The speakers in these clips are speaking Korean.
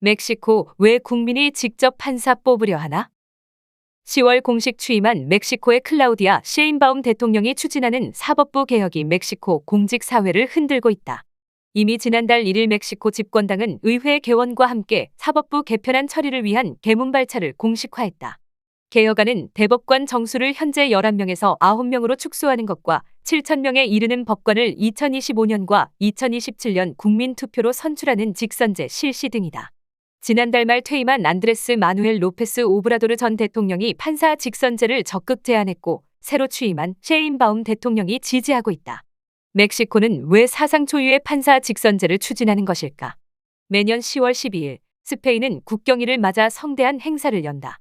멕시코 왜 국민이 직접 판사 뽑으려 하나? 10월 공식 취임한 멕시코의 클라우디아 셰인바움 대통령이 추진하는 사법부 개혁이 멕시코 공직사회를 흔들고 있다. 이미 지난달 1일 멕시코 집권당은 의회 개원과 함께 사법부 개편안 처리를 위한 개문 발차를 공식화했다. 개혁안은 대법관 정수를 현재 11명에서 9명으로 축소하는 것과 7천명에 이르는 법관을 2025년과 2027년 국민투표로 선출하는 직선제 실시 등이다. 지난달 말 퇴임한 안드레스 마누엘 로페스 오브라도르 전 대통령이 판사 직선제를 적극 제안했고 새로 취임한 셰인바움 대통령이 지지하고 있다. 멕시코는 왜 사상 초유의 판사 직선제를 추진하는 것일까? 매년 10월 12일 스페인은 국경일을 맞아 성대한 행사를 연다.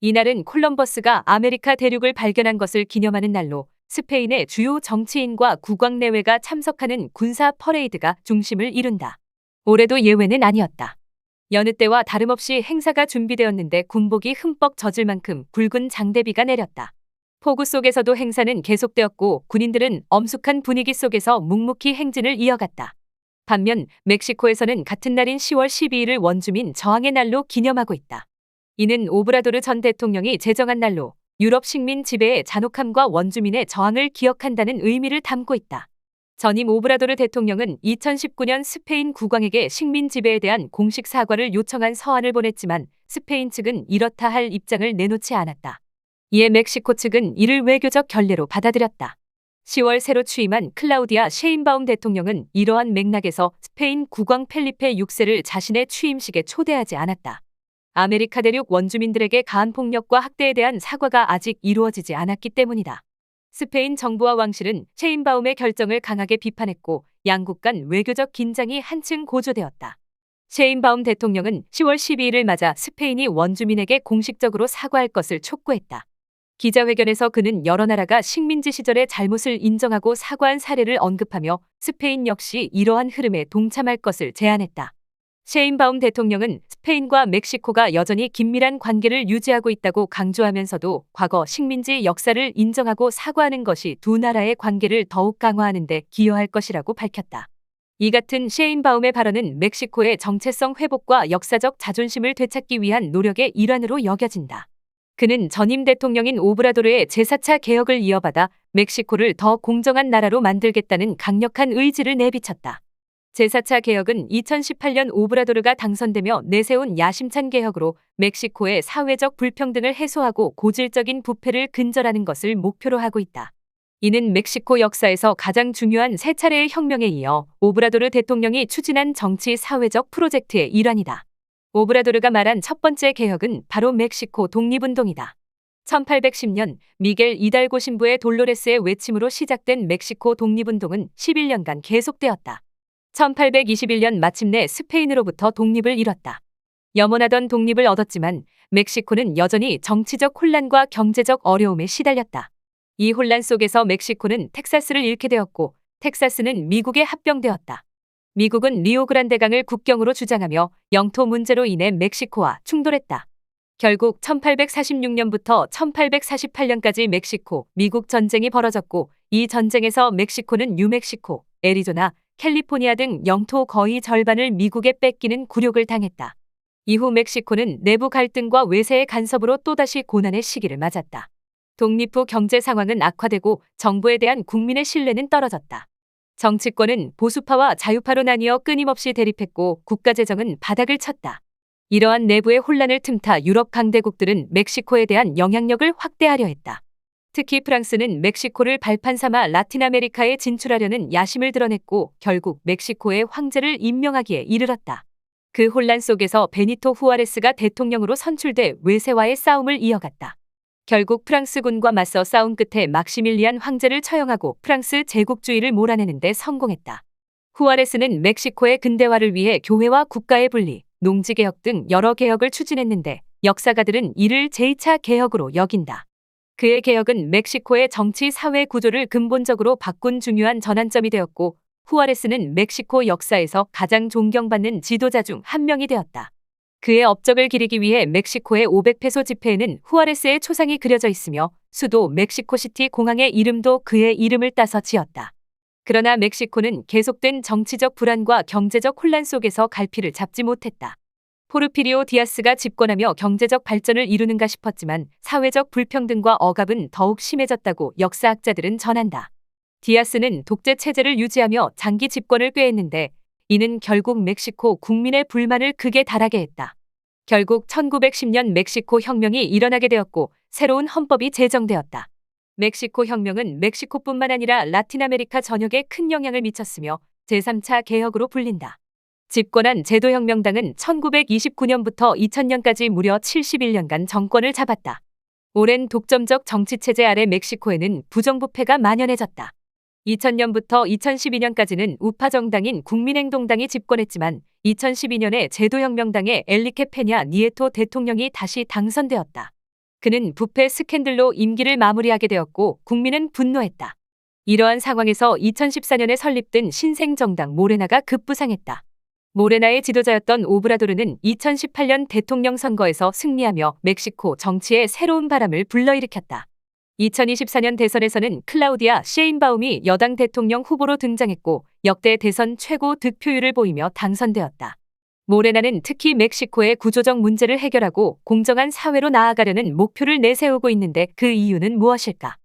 이날은 콜럼버스가 아메리카 대륙을 발견한 것을 기념하는 날로 스페인의 주요 정치인과 국왕 내외가 참석하는 군사 퍼레이드가 중심을 이룬다. 올해도 예외는 아니었다. 여느 때와 다름없이 행사가 준비되었는데 군복이 흠뻑 젖을 만큼 굵은 장대비가 내렸다. 폭우 속에서도 행사는 계속되었고 군인들은 엄숙한 분위기 속에서 묵묵히 행진을 이어갔다. 반면 멕시코에서는 같은 날인 10월 12일을 원주민 저항의 날로 기념하고 있다. 이는 오브라도르 전 대통령이 제정한 날로 유럽 식민 지배의 잔혹함과 원주민의 저항을 기억한다는 의미를 담고 있다. 전임 오브라도르 대통령은 2019년 스페인 국왕에게 식민 지배에 대한 공식 사과를 요청한 서한을 보냈지만 스페인 측은 이렇다 할 입장을 내놓지 않았다. 이에 멕시코 측은 이를 외교적 결례로 받아들였다. 10월 새로 취임한 클라우디아 셰인바움 대통령은 이러한 맥락에서 스페인 국왕 펠리페 6세를 자신의 취임식에 초대하지 않았다. 아메리카 대륙 원주민들에게 가한 폭력과 학대에 대한 사과가 아직 이루어지지 않았기 때문이다. 스페인 정부와 왕실은 셰인바움의 결정을 강하게 비판했고 양국 간 외교적 긴장이 한층 고조되었다. 셰인바움 대통령은 10월 12일을 맞아 스페인이 원주민에게 공식적으로 사과할 것을 촉구했다. 기자회견에서 그는 여러 나라가 식민지 시절의 잘못을 인정하고 사과한 사례를 언급하며 스페인 역시 이러한 흐름에 동참할 것을 제안했다. 셰인바움 대통령은 스페인과 멕시코가 여전히 긴밀한 관계를 유지하고 있다고 강조하면서도 과거 식민지 역사를 인정하고 사과하는 것이 두 나라의 관계를 더욱 강화하는 데 기여할 것이라고 밝혔다. 이 같은 셰인바움의 발언은 멕시코의 정체성 회복과 역사적 자존심을 되찾기 위한 노력의 일환으로 여겨진다. 그는 전임 대통령인 오브라도르의 제4차 개혁을 이어받아 멕시코를 더 공정한 나라로 만들겠다는 강력한 의지를 내비쳤다. 제4차 개혁은 2018년 오브라도르가 당선되며 내세운 야심찬 개혁으로 멕시코의 사회적 불평등을 해소하고 고질적인 부패를 근절하는 것을 목표로 하고 있다. 이는 멕시코 역사에서 가장 중요한 세 차례의 혁명에 이어 오브라도르 대통령이 추진한 정치 사회적 프로젝트의 일환이다. 오브라도르가 말한 첫 번째 개혁은 바로 멕시코 독립운동이다. 1810년 미겔 이달고 신부의 돌로레스의 외침으로 시작된 멕시코 독립운동은 11년간 계속되었다. 1821년 마침내 스페인으로부터 독립을 이뤘다. 염원하던 독립을 얻었지만 멕시코는 여전히 정치적 혼란과 경제적 어려움에 시달렸다. 이 혼란 속에서 멕시코는 텍사스를 잃게 되었고 텍사스는 미국에 합병되었다. 미국은 리오그란데강을 국경으로 주장하며 영토 문제로 인해 멕시코와 충돌했다. 결국 1846년부터 1848년까지 멕시코, 미국 전쟁이 벌어졌고 이 전쟁에서 멕시코는 뉴멕시코, 애리조나, 캘리포니아 등 영토 거의 절반을 미국에 뺏기는 굴욕을 당했다. 이후 멕시코는 내부 갈등과 외세의 간섭으로 또다시 고난의 시기를 맞았다. 독립 후 경제 상황은 악화되고 정부에 대한 국민의 신뢰는 떨어졌다. 정치권은 보수파와 자유파로 나뉘어 끊임없이 대립했고 국가 재정은 바닥을 쳤다. 이러한 내부의 혼란을 틈타 유럽 강대국들은 멕시코에 대한 영향력을 확대하려 했다. 특히 프랑스는 멕시코를 발판 삼아 라틴 아메리카에 진출하려는 야심을 드러냈고 결국 멕시코의 황제를 임명하기에 이르렀다. 그 혼란 속에서 베니토 후아레스가 대통령으로 선출돼 외세와의 싸움을 이어갔다. 결국 프랑스군과 맞서 싸운 끝에 막시밀리안 황제를 처형하고 프랑스 제국주의를 몰아내는데 성공했다. 후아레스는 멕시코의 근대화를 위해 교회와 국가의 분리, 농지개혁 등 여러 개혁을 추진했는데 역사가들은 이를 제2차 개혁으로 여긴다. 그의 개혁은 멕시코의 정치 사회 구조를 근본적으로 바꾼 중요한 전환점이 되었고 후아레스는 멕시코 역사에서 가장 존경받는 지도자 중 한 명이 되었다. 그의 업적을 기리기 위해 멕시코의 500페소 지폐에는 후아레스의 초상이 그려져 있으며 수도 멕시코시티 공항의 이름도 그의 이름을 따서 지었다. 그러나 멕시코는 계속된 정치적 불안과 경제적 혼란 속에서 갈피를 잡지 못했다. 포르피리오 디아스가 집권하며 경제적 발전을 이루는가 싶었지만 사회적 불평등과 억압은 더욱 심해졌다고 역사학자들은 전한다. 디아스는 독재 체제를 유지하며 장기 집권을 꾀했는데 이는 결국 멕시코 국민의 불만을 극에 달하게 했다. 결국 1910년 멕시코 혁명이 일어나게 되었고 새로운 헌법이 제정되었다. 멕시코 혁명은 멕시코뿐만 아니라 라틴 아메리카 전역에 큰 영향을 미쳤으며 제3차 개혁으로 불린다. 집권한 제도혁명당은 1929년부터 2000년까지 무려 71년간 정권을 잡았다. 오랜 독점적 정치체제 아래 멕시코에는 부정부패가 만연해졌다. 2000년부터 2012년까지는 우파 정당인 국민행동당이 집권했지만 2012년에 제도혁명당의 엘리케 페냐 니에토 대통령이 다시 당선되었다. 그는 부패 스캔들로 임기를 마무리하게 되었고 국민은 분노했다. 이러한 상황에서 2014년에 설립된 신생정당 모레나가 급부상했다. 모레나의 지도자였던 오브라도르는 2018년 대통령 선거에서 승리하며 멕시코 정치에 새로운 바람을 불러일으켰다. 2024년 대선에서는 클라우디아 셰인바움이 여당 대통령 후보로 등장했고 역대 대선 최고 득표율을 보이며 당선되었다. 모레나는 특히 멕시코의 구조적 문제를 해결하고 공정한 사회로 나아가려는 목표를 내세우고 있는데 그 이유는 무엇일까?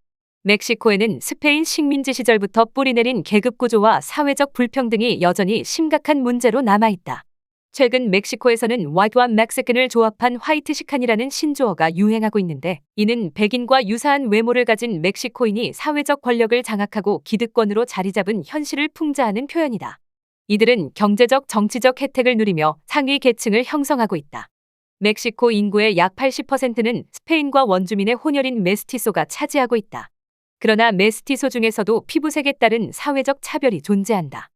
멕시코에는 스페인 식민지 시절부터 뿌리내린 계급 구조와 사회적 불평등이 여전히 심각한 문제로 남아있다. 최근 멕시코에서는 화이트와 멕시칸을 조합한 화이트시칸이라는 신조어가 유행하고 있는데 이는 백인과 유사한 외모를 가진 멕시코인이 사회적 권력을 장악하고 기득권으로 자리 잡은 현실을 풍자하는 표현이다. 이들은 경제적 정치적 혜택을 누리며 상위 계층을 형성하고 있다. 멕시코 인구의 약 80%는 스페인과 원주민의 혼혈인 메스티소가 차지하고 있다. 그러나 메스티소 중에서도 피부색에 따른 사회적 차별이 존재한다.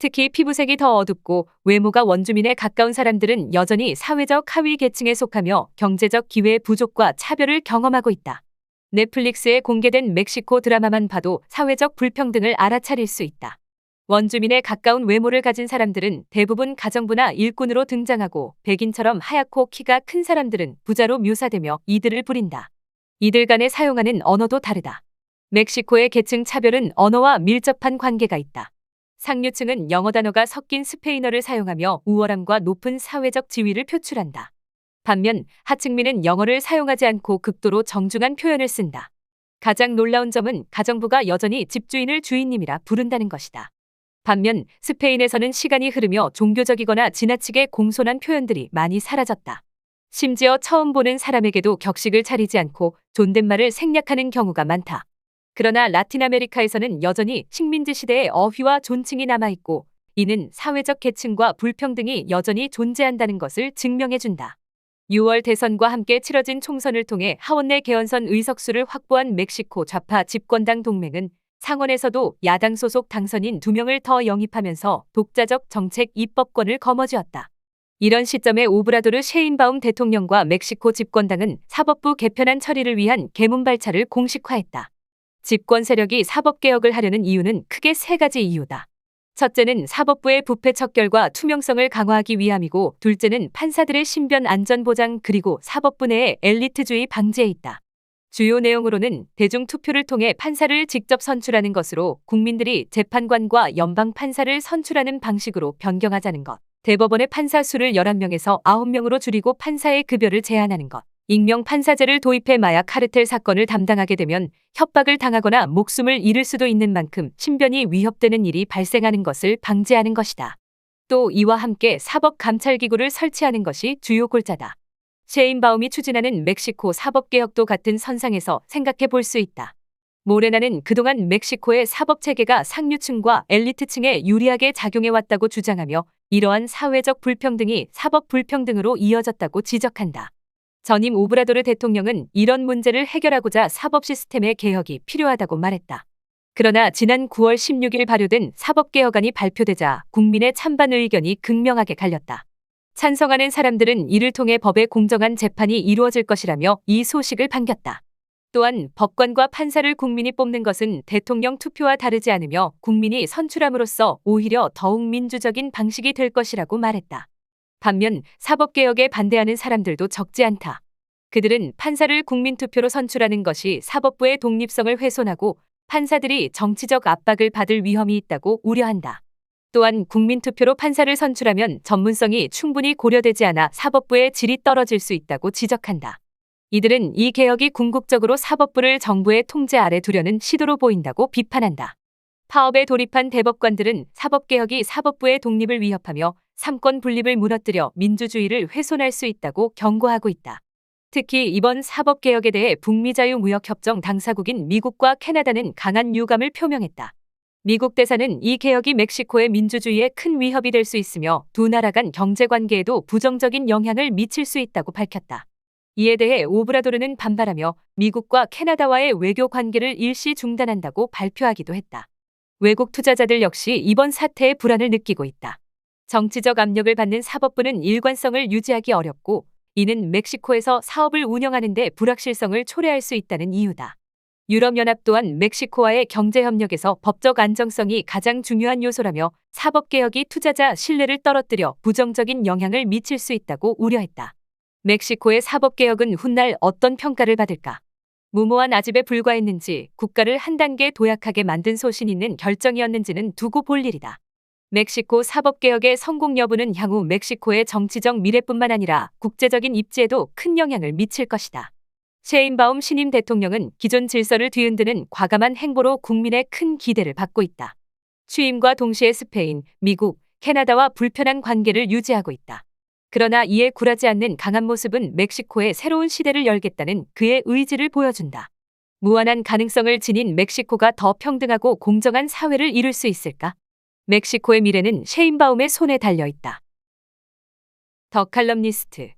특히 피부색이 더 어둡고 외모가 원주민에 가까운 사람들은 여전히 사회적 하위 계층에 속하며 경제적 기회 부족과 차별을 경험하고 있다. 넷플릭스에 공개된 멕시코 드라마만 봐도 사회적 불평등을 알아차릴 수 있다. 원주민에 가까운 외모를 가진 사람들은 대부분 가정부나 일꾼으로 등장하고 백인처럼 하얗고 키가 큰 사람들은 부자로 묘사되며 이들을 부린다. 이들 간에 사용하는 언어도 다르다. 멕시코의 계층 차별은 언어와 밀접한 관계가 있다. 상류층은 영어 단어가 섞인 스페인어를 사용하며 우월함과 높은 사회적 지위를 표출한다. 반면 하층민은 영어를 사용하지 않고 극도로 정중한 표현을 쓴다. 가장 놀라운 점은 가정부가 여전히 집주인을 주인님이라 부른다는 것이다. 반면 스페인에서는 시간이 흐르며 종교적이거나 지나치게 공손한 표현들이 많이 사라졌다. 심지어 처음 보는 사람에게도 격식을 차리지 않고 존댓말을 생략하는 경우가 많다. 그러나 라틴 아메리카에서는 여전히 식민지 시대의 어휘와 존칭이 남아있고 이는 사회적 계층과 불평등이 여전히 존재한다는 것을 증명해준다. 6월 대선과 함께 치러진 총선을 통해 하원 내 개헌선 의석수를 확보한 멕시코 좌파 집권당 동맹은 상원에서도 야당 소속 당선인 2명을 더 영입하면서 독자적 정책 입법권을 거머쥐었다. 이런 시점에 오브라도르 셰인바움 대통령과 멕시코 집권당은 사법부 개편안 처리를 위한 개문발차를 공식화했다. 집권 세력이 사법개혁을 하려는 이유는 크게 세 가지 이유다. 첫째는 사법부의 부패 척결과 투명성을 강화하기 위함이고 둘째는 판사들의 신변 안전 보장 그리고 사법부 내의 엘리트주의 방지에 있다. 주요 내용으로는 대중 투표를 통해 판사를 직접 선출하는 것으로 국민들이 재판관과 연방 판사를 선출하는 방식으로 변경하자는 것. 대법원의 판사 수를 11명에서 9명으로 줄이고 판사의 급여를 제한하는 것. 익명 판사제를 도입해 마약 카르텔 사건을 담당하게 되면 협박을 당하거나 목숨을 잃을 수도 있는 만큼 신변이 위협되는 일이 발생하는 것을 방지하는 것이다. 또 이와 함께 사법 감찰 기구를 설치하는 것이 주요 골자다. 셰인바움이 추진하는 멕시코 사법개혁도 같은 선상에서 생각해 볼 수 있다. 모레나는 그동안 멕시코의 사법체계가 상류층과 엘리트층에 유리하게 작용해왔다고 주장하며 이러한 사회적 불평등이 사법 불평등으로 이어졌다고 지적한다. 전임 오브라도르 대통령은 이런 문제를 해결하고자 사법 시스템의 개혁이 필요하다고 말했다. 그러나 지난 9월 16일 발효된 사법개혁안이 발표되자 국민의 찬반 의견이 극명하게 갈렸다. 찬성하는 사람들은 이를 통해 법의 공정한 재판이 이루어질 것이라며 이 소식을 반겼다. 또한 법관과 판사를 국민이 뽑는 것은 대통령 투표와 다르지 않으며 국민이 선출함으로써 오히려 더욱 민주적인 방식이 될 것이라고 말했다. 반면 사법개혁에 반대하는 사람들도 적지 않다. 그들은 판사를 국민투표로 선출하는 것이 사법부의 독립성을 훼손하고 판사들이 정치적 압박을 받을 위험이 있다고 우려한다. 또한 국민투표로 판사를 선출하면 전문성이 충분히 고려되지 않아 사법부의 질이 떨어질 수 있다고 지적한다. 이들은 이 개혁이 궁극적으로 사법부를 정부의 통제 아래 두려는 시도로 보인다고 비판한다. 파업에 돌입한 대법관들은 사법개혁이 사법부의 독립을 위협하며 삼권 분립을 무너뜨려 민주주의를 훼손할 수 있다고 경고하고 있다. 특히 이번 사법개혁에 대해 북미 자유무역협정 당사국인 미국과 캐나다는 강한 유감을 표명했다. 미국 대사는 이 개혁이 멕시코의 민주주의에 큰 위협이 될 수 있으며 두 나라 간 경제 관계에도 부정적인 영향을 미칠 수 있다고 밝혔다. 이에 대해 오브라도르는 반발하며 미국과 캐나다와의 외교 관계를 일시 중단한다고 발표하기도 했다. 외국 투자자들 역시 이번 사태에 불안을 느끼고 있다. 정치적 압력을 받는 사법부는 일관성을 유지하기 어렵고 이는 멕시코에서 사업을 운영하는 데 불확실성을 초래할 수 있다는 이유다. 유럽연합 또한 멕시코와의 경제협력에서 법적 안정성이 가장 중요한 요소라며 사법개혁이 투자자 신뢰를 떨어뜨려 부정적인 영향을 미칠 수 있다고 우려했다. 멕시코의 사법개혁은 훗날 어떤 평가를 받을까? 무모한 아집에 불과했는지 국가를 한 단계 도약하게 만든 소신 있는 결정이었는지는 두고 볼 일이다. 멕시코 사법개혁의 성공 여부는 향후 멕시코의 정치적 미래뿐만 아니라 국제적인 입지에도 큰 영향을 미칠 것이다. 셰인바움 신임 대통령은 기존 질서를 뒤흔드는 과감한 행보로 국민의 큰 기대를 받고 있다. 취임과 동시에 스페인, 미국, 캐나다와 불편한 관계를 유지하고 있다. 그러나 이에 굴하지 않는 강한 모습은 멕시코의 새로운 시대를 열겠다는 그의 의지를 보여준다. 무한한 가능성을 지닌 멕시코가 더 평등하고 공정한 사회를 이룰 수 있을까? 멕시코의 미래는 셰인바움의 손에 달려 있다. 더 칼럼니스트